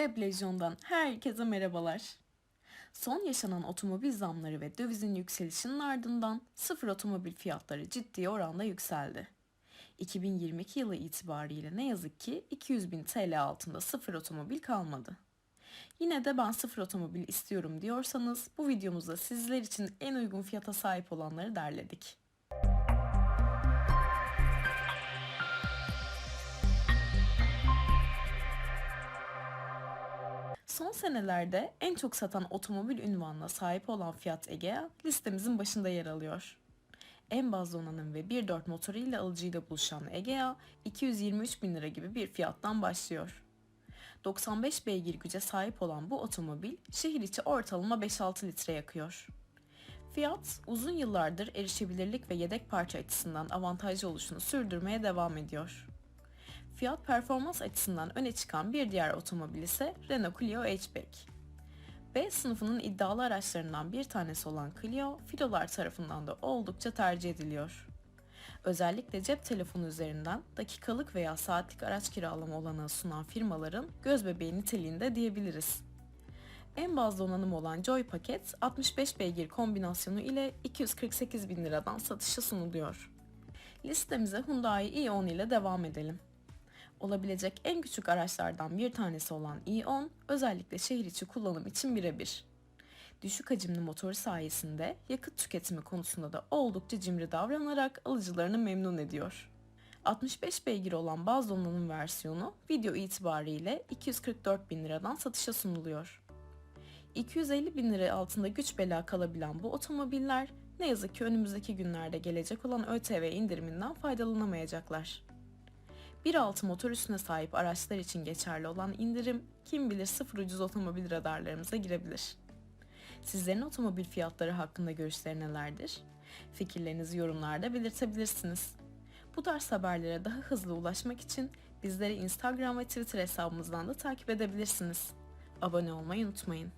Weblezyon'dan herkese merhabalar. Son yaşanan otomobil zamları ve dövizin yükselişinin ardından sıfır otomobil fiyatları ciddi oranda yükseldi. 2022 yılı itibariyle ne yazık ki 200 bin TL altında sıfır otomobil kalmadı. Yine de ben sıfır otomobil istiyorum diyorsanız bu videomuzda sizler için en uygun fiyata sahip olanları derledik. Son senelerde en çok satan otomobil ünvanına sahip olan Fiat Egea listemizin başında yer alıyor. En baz donanım ve 1.4 motoru ile alıcıyla buluşan Egea 223 bin lira gibi bir fiyattan başlıyor. 95 beygir güce sahip olan bu otomobil şehir içi ortalama 5-6 litre yakıyor. Fiyat uzun yıllardır erişebilirlik ve yedek parça açısından avantajlı oluşunu sürdürmeye devam ediyor. Fiyat performans açısından öne çıkan bir diğer otomobil ise Renault Clio Hatchback. B sınıfının iddialı araçlarından bir tanesi olan Clio, filolar tarafından da oldukça tercih ediliyor. Özellikle cep telefonu üzerinden dakikalık veya saatlik araç kiralama olanağı sunan firmaların göz bebeği niteliğinde diyebiliriz. En baz donanım olan Joy paket 65 beygir kombinasyonu ile 248 bin liradan satışa sunuluyor. Listemize Hyundai i10 ile devam edelim. Olabilecek en küçük araçlardan bir tanesi olan i10 özellikle şehir içi kullanım için birebir. Düşük hacimli motoru sayesinde yakıt tüketimi konusunda da oldukça cimri davranarak alıcılarını memnun ediyor. 65 beygir olan baz donanım versiyonu video itibariyle 244 bin liradan satışa sunuluyor. 250 bin lira altında güç bela kalabilen bu otomobiller ne yazık ki önümüzdeki günlerde gelecek olan ÖTV indiriminden faydalanamayacaklar. 1.6 motor üstüne sahip araçlar için geçerli olan indirim kim bilir sıfır ucuz otomobil radarlarımıza girebilir. Sizlerin otomobil fiyatları hakkında görüşleri nelerdir? Fikirlerinizi yorumlarda belirtebilirsiniz. Bu tarz haberlere daha hızlı ulaşmak için bizleri Instagram ve Twitter hesabımızdan da takip edebilirsiniz. Abone olmayı unutmayın.